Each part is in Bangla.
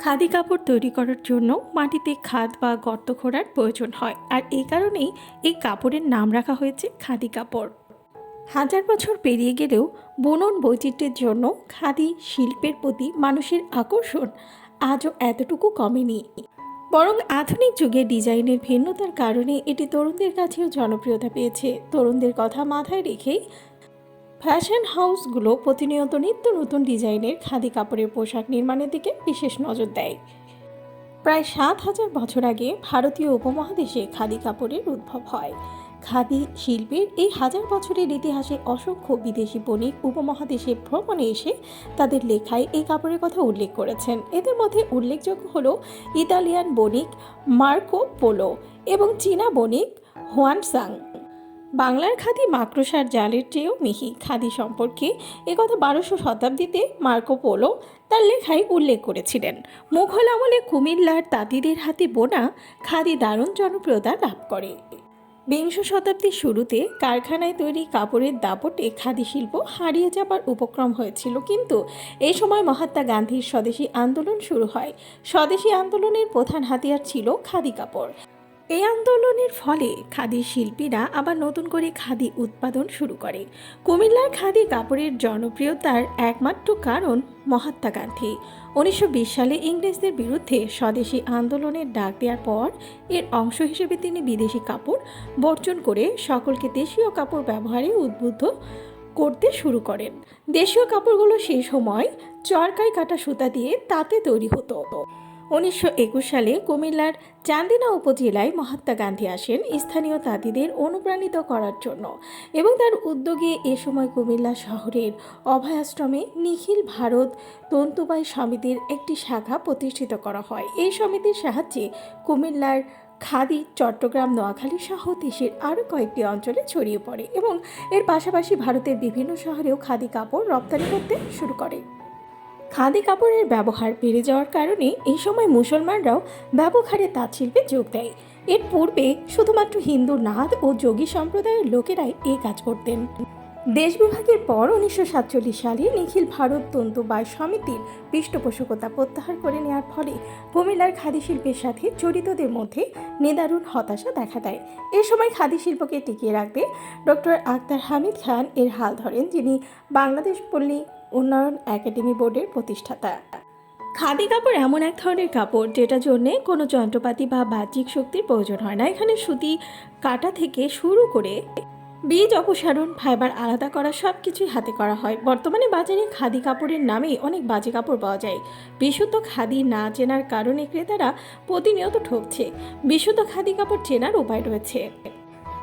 খাদি কাপড় তৈরি করার জন্য মাটিতে খাদ বা গর্ত খোঁড়ার প্রয়োজন হয়। আর এই কারণেই এই কাপড়ের নাম রাখা হয়েছে খাদি কাপড়। হাজার বছর পেরিয়ে গেলেও বুনন বৈচিত্র্যের জন্য খাদি শিল্পের প্রতি মানুষের আকর্ষণ আজও এতটুকু কমেনি। বরং আধুনিক যুগে ডিজাইনের ভিন্নতার কারণে এটি তরুণদের কাছেও জনপ্রিয়তা পেয়েছে। তরুণদের কথা মাথায় রেখেই ফ্যাশন হাউসগুলো প্রতিনিয়ত নিত্য নতুন ডিজাইনের খাদি কাপড়ের পোশাক নির্মাণের দিকে বিশেষ নজর দেয়। প্রায় সাত হাজার বছর আগে ভারতীয় উপমহাদেশে খাদি কাপড়ের উদ্ভব হয়। খাদি শিল্পের এই হাজার বছরের ইতিহাসে অসংখ্য বিদেশি বণিক উপমহাদেশে ভ্রমণে এসে তাদের লেখায় এই কাপড়ের কথা উল্লেখ করেছেন। এদের মধ্যে উল্লেখযোগ্য হল ইতালিয়ান বণিক মার্কো পোলো এবং চীনা বণিক হোয়ানসাং। বাংলার খাদি মাকড়সার জালের চেয়েও মিহি। খাদি সম্পর্কে একথা বারোশো শতাব্দীতে মার্কো পোলো তার লেখায় উল্লেখ করেছিলেন। মুঘল আমলে কুমিল্লার তাঁতিদের হাতে বোনা খাদি দারুণ জনপ্রিয়তা লাভ করে। বিংশ শতাব্দীর শুরুতে কারখানায় তৈরি কাপড়ের দাপটে খাদি শিল্প হারিয়ে যাবার উপক্রম হয়েছিল। কিন্তু এই সময় মহাত্মা গান্ধীর স্বদেশী আন্দোলন শুরু হয়। স্বদেশী আন্দোলনের প্রধান হাতিয়ার ছিল খাদি কাপড়। এই আন্দোলনের ফলে খাদি শিল্পীরা আবার নতুন করে খাদি উৎপাদন শুরু করে। কুমিল্লার খাদি কাপড়ের জনপ্রিয়তার একমাত্র কারণ মহাত্মা গান্ধী। উনিশশো বিশ সালে ইংরেজদের বিরুদ্ধে স্বদেশী আন্দোলনের ডাক দেওয়ার পর এর অংশ হিসেবে তিনি বিদেশি কাপড় বর্জন করে সকলকে দেশীয় কাপড় ব্যবহারে উদ্বুদ্ধ করতে শুরু করেন। দেশীয় কাপড়গুলো সেই সময় চরকায় কাটা সুতা দিয়ে তাতে তৈরি হতো। উনিশশো একুশ সালে কুমিল্লার চান্দিনা উপজেলায় মহাত্মা গান্ধী আসেন স্থানীয় তাঁতিদের অনুপ্রাণিত করার জন্য এবং তার উদ্যোগে এ সময় কুমিল্লা শহরের অভয়াশ্রমে নিখিল ভারত তন্তুবাই সমিতির একটি শাখা প্রতিষ্ঠিত করা হয়। এই সমিতির সাহায্যে কুমিল্লার খাদি, চট্টগ্রাম, নোয়াখালী সহ দেশের আরও কয়েকটি অঞ্চলে ছড়িয়ে পড়ে এবং এর পাশাপাশি ভারতের বিভিন্ন শহরেও খাদি কাপড় রপ্তানি করতে শুরু করে। খাদি কাপড়ের ব্যবহার বেড়ে যাওয়ার কারণে এই সময় মুসলমানরাও ব্যবহারে তাঁত শিল্পে যোগ দেয়। এর পূর্বে শুধুমাত্র হিন্দু নাদ ও যোগী সম্প্রদায়ের লোকেরাই এই কাজ করতেন। দেশ বিভাগের পর উনিশশো সাতচল্লিশ সালে নিখিল ভারত তন্তু বাই সমিতির পৃষ্ঠপোষকতা প্রত্যাহার করে নেওয়ার ফলে কুমিল্লার খাদি শিল্পের সাথে জড়িতদের মধ্যে নিদারুণ হতাশা দেখা দেয়। এ সময় খাদি শিল্পকে টিকিয়ে রাখতে ডক্টর আক্তার হামিদ খান এর হাল ধরেন, যিনি বাংলাদেশ পল্লী উন্নয়ন একাডেমি বোর্ডের প্রতিষ্ঠাতা। খাদি কাপড় এমন এক ধরনের কাপড় যেটা জন্যে কোনো যন্ত্রপাতি বা বাহ্যিক শক্তির প্রয়োজন হয় না। এখানে সুতি কাটা থেকে শুরু করে বীজ অপসারণ, ফাইবার আলাদা করা সব কিছুই হাতে করা হয়। বর্তমানে বাজারে খাদি কাপড়ের নামেই অনেক বাজে কাপড় পাওয়া যায়। বিশুদ্ধ খাদি না চেনার কারণে ক্রেতারা প্রতিনিয়ত ঠকছে। বিশুদ্ধ খাদি কাপড় চেনার উপায় রয়েছে।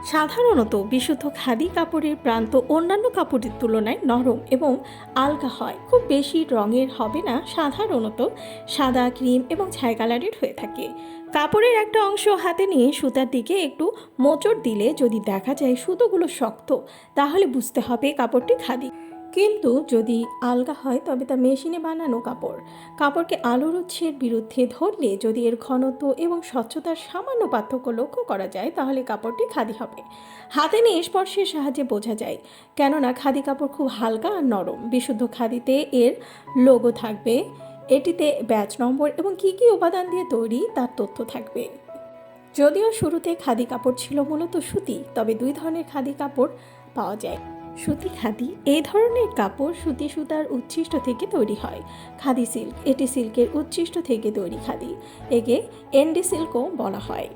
সাধারণত বিশুদ্ধ খাদি কাপড়ের প্রান্ত অন্যান্য কাপড়ের তুলনায় নরম এবং আলগা হয়। খুব বেশি রঙের হবে না, সাধারণত সাদা, ক্রিম এবং ছাই কালারের হয়ে থাকে। কাপড়ের একটা অংশ হাতে নিয়ে সুতার দিকে একটু মোচড় দিলে যদি দেখা যায় সুতোগুলো শক্ত, তাহলে বুঝতে হবে কাপড়টি খাদি। কিন্তু যদি আলগা হয়, তবে তা মেশিনে বানানো কাপড়। কাপড়কে আলোর উৎসের বিরুদ্ধে ধরলে যদি এর ঘনত্ব এবং স্বচ্ছতার সামান্য পার্থক্য লক্ষ্য করা যায়, তাহলে কাপড়টি খাদি হবে। হাতে নিয়ে স্পর্শের সাহায্যে বোঝা যায়, কেননা খাদি কাপড় খুব হালকা আর নরম। বিশুদ্ধ খাদিতে এর লোগো থাকবে, এটিতে ব্যাচ নম্বর এবং কী কী উপাদান দিয়ে তৈরি তার তথ্য থাকবে। যদিও শুরুতে খাদি কাপড় ছিল মূলত সুতি, তবে দুই ধরনের খাদি কাপড় পাওয়া যায়। সুতি খাদি, এই ধরনের কাপড় সুতি সুতার উচ্ছিষ্ট থেকে তৈরি হয়। খাদি সিল্ক, এটি সিল্কের উচ্ছিষ্ট থেকে তৈরি খাদি, একে এন্ডি সিল্কও বলা হয়।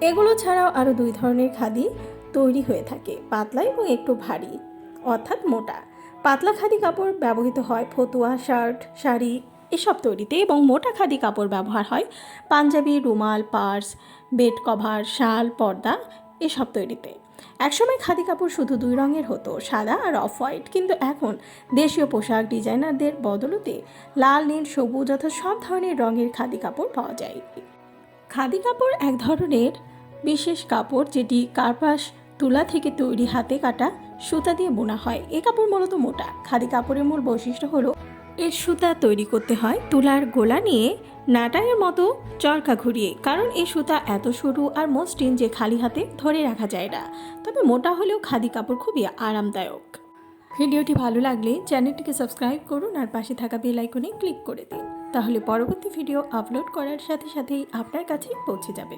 এগুলো ছাড়াও আরও দুই ধরনের খাদি তৈরি হয়ে থাকে, পাতলা এবং একটু ভারী, অর্থাৎ মোটা। পাতলা খাদি কাপড় ব্যবহৃত হয় ফতুয়া, শার্ট, শাড়ি, এসব তৈরিতে এবং মোটা খাদি কাপড় ব্যবহার হয় পাঞ্জাবি, রুমাল, পার্স, বেড কভার, শাল, পর্দা, এসব তৈরিতে। একসময় খাদি কাপড় শুধু দুই রঙের হতো, সাদা আর অফ হোয়াইট। কিন্তু এখন দেশীয় পোশাক ডিজাইনারদের বদলতে লাল, নীল, সবুজ অথবা সব ধরনের রঙের খাদি কাপড় পাওয়া যায়। খাদি কাপড় এক ধরনের বিশেষ কাপড় যেটি কার্পাস, তুলা থেকে তৈরি হাতে কাটা সুতা দিয়ে বোনা হয়। এ কাপড় মূলত মোটা। খাদি কাপড়ের মূল বৈশিষ্ট্য হলো, এর সুতা তৈরি করতে হয় তুলার গোলা নিয়ে নাটায়ের মতো চরকা ঘুরিয়ে, কারণ এই সুতা এত সরু আর মসৃণ যে খালি হাতে ধরে রাখা যায় না। তবে মোটা হলেও খাদি কাপড় খুবই আরামদায়ক। ভিডিওটি ভালো লাগলে চ্যানেলটিকে সাবস্ক্রাইব করুন আর পাশে থাকা বেল আইকনে ক্লিক করে দিন। তাহলে পরবর্তী ভিডিও আপলোড করার সাথে সাথেই আপনার কাছে পৌঁছে যাবে।